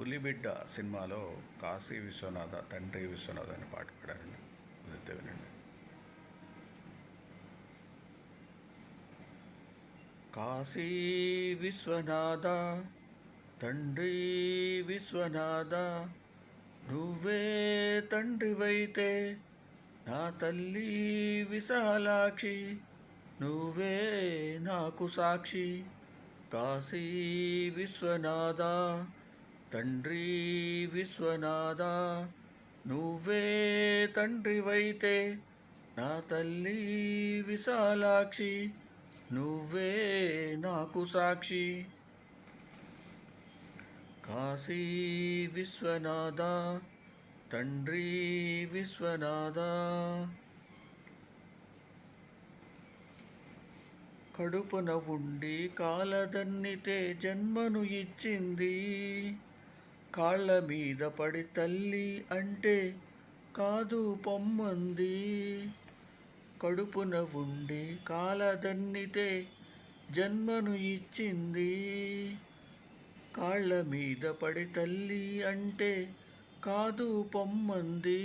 పులిబిడ్డ సినిమాలో కాశీ విశ్వనాథ తండ్రి విశ్వనాథ అని పాట పాడారండి. కుదిరితే వినండి. కాశీ విశ్వనాథ తండ్రి విశ్వనాథ నువ్వే తండ్రివైతే నా తల్లి విశాలాక్షి నువ్వే నాకు సాక్షి. కాశీ విశ్వనాథ తండ్రి విశ్వనాథ నువ్వే తండ్రివైతే నా తల్లి విశాలాక్షి నువ్వే నాకు సాక్షి. కాశీ విశ్వనాథ తండ్రి విశ్వనాథ. కడుపున ఉండి కాలదన్నితే జన్మను ఇచ్చింది కాళ్ళ మీద పడి తల్లి అంటే కాదు పొమ్మంది. కడుపున ఉండి కాలదన్నితే జన్మను ఇచ్చింది. కాళ్ళ మీద పడి తల్లి అంటే కాదు పొమ్మంది.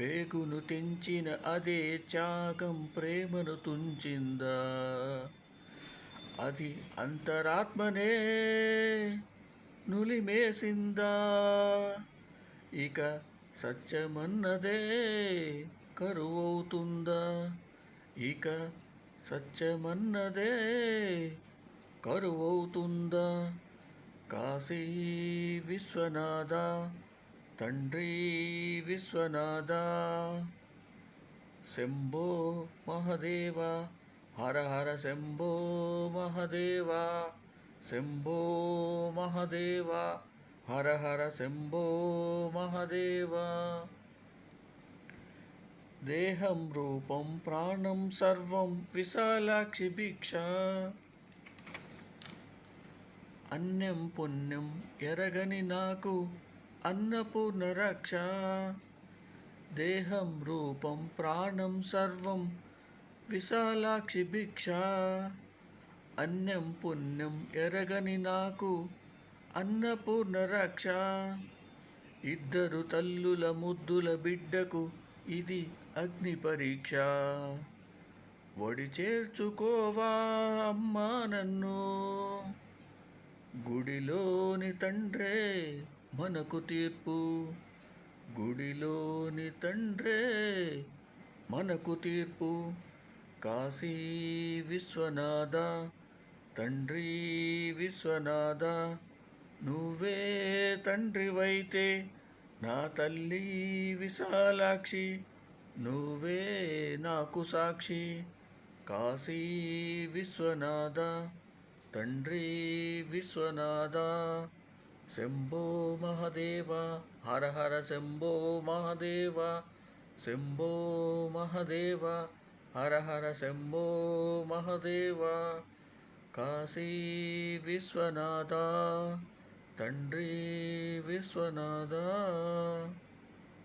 పేగును తెంచిన అదే త్యాగం ప్రేమను తుంచిందా. అది అంతరాత్మనే. నులిమేసిందా? ఇక సత్యమన్నదే కరువవుతుందా? ఇక సత్యమన్నదే కరువవుతుందా? కాశీ విశ్వనాథ తండ్రి విశ్వనాథ శంభో మహదేవ హర హర శంభో మహదేవా. శంభో మహదేవ హర హర శంభో మహదేవ. దేహం రూపం ప్రాణం సర్వం విశాలాక్షి భిక్ష. అన్యం పుణ్యం ఎరగని నాకు అన్నపూర్ణ రక్ష. దేహం రూపం ప్రాణం సర్వం విశాలాక్షి భిక్ష. అన్యం పుణ్యం ఎరగని నాకు అన్నపూర్ణ రక్ష ఇద్దరు తల్లుల ముద్దుల బిడ్డకు ఇది అగ్ని పరీక్ష. ఒడి చేర్చుకోవా అమ్మా నన్ను. గుడిలోని తండ్రే మనకు తీర్పు. గుడిలోని తండ్రే మనకు తీర్పు. కాశీ విశ్వనాథ తండ్రి విశ్వనాథ నువ్వే తండ్రివైతే నా తల్లి విశాలాక్షి నువ్వే నాకు సాక్షి. కాశీ విశ్వనాథ తండ్రి విశ్వనాథ శంభో మహదేవ హర హర శంభో మహదేవ శంభో మహదేవ హర హర శంభో మహదేవ. కాశీ విశ్వనాథ తండ్రి విశ్వనాథ.